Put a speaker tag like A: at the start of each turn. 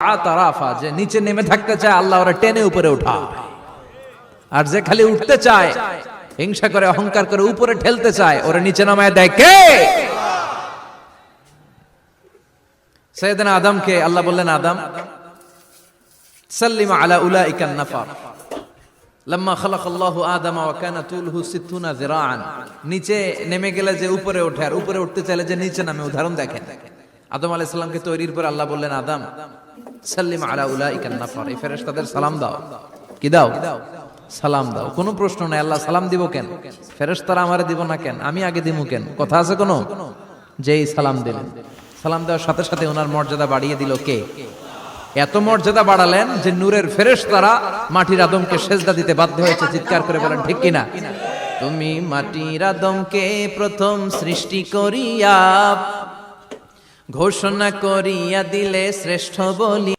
A: তারাফা যে নিচে নেমে থাকতে চায়, আল্লাহ ওরা টেনে উপরে উঠা। আর যে খালি উঠতে চায়, হিংসা করে, অহংকার করে উপরে ঠেলতে চায়, ওরা নিচে নামায় দেয় কে? সৈয়দনা আদমকে, আল্লাহ বললেন, আদম, সাল্লিম আলা উলাইকান নাফার। লম্মা খালাক আল্লাহ আদম ওয়া কানা তুলহু সিত্তুনা যিরাআন। নিচে নেমে গেলে যে উপরে ওঠে, আর উপরে উঠতে চাইলে যে নিচে নামে, উদাহরণ দেখেন। আদম আলাইহিস সালামকে তৈরির পর আল্লাহ বললেন, আদম সাল্লিম আলা উলাইকান নাফার। এই ফেরেশতাদের সালাম দাও। কি দাও? সালাম দাও। কোনো প্রশ্ন নাই। আল্লাহ সালাম দিব কেন? ফেরেশতারা আমারে দিব না কেন? আমি আগে দিমু কেন? কথা আছে কোনো? যেই সালাম দিলেন। সালাম দেওয়ার সাথে সাথে ওনার মর্যাদা বাড়িয়ে দিল কে? এত মর্যাদা বাড়ালেন যে নূরের ফেরেশ তারা মাটির আদমকে সেজদা দিতে বাধ্য হয়েছে। চিৎকার করে বলেন, ঠিক কিনা? তুমি মাটির আদমকে প্রথম সৃষ্টি করিয়া ঘোষণা করিয়া দিলে শ্রেষ্ঠ বলি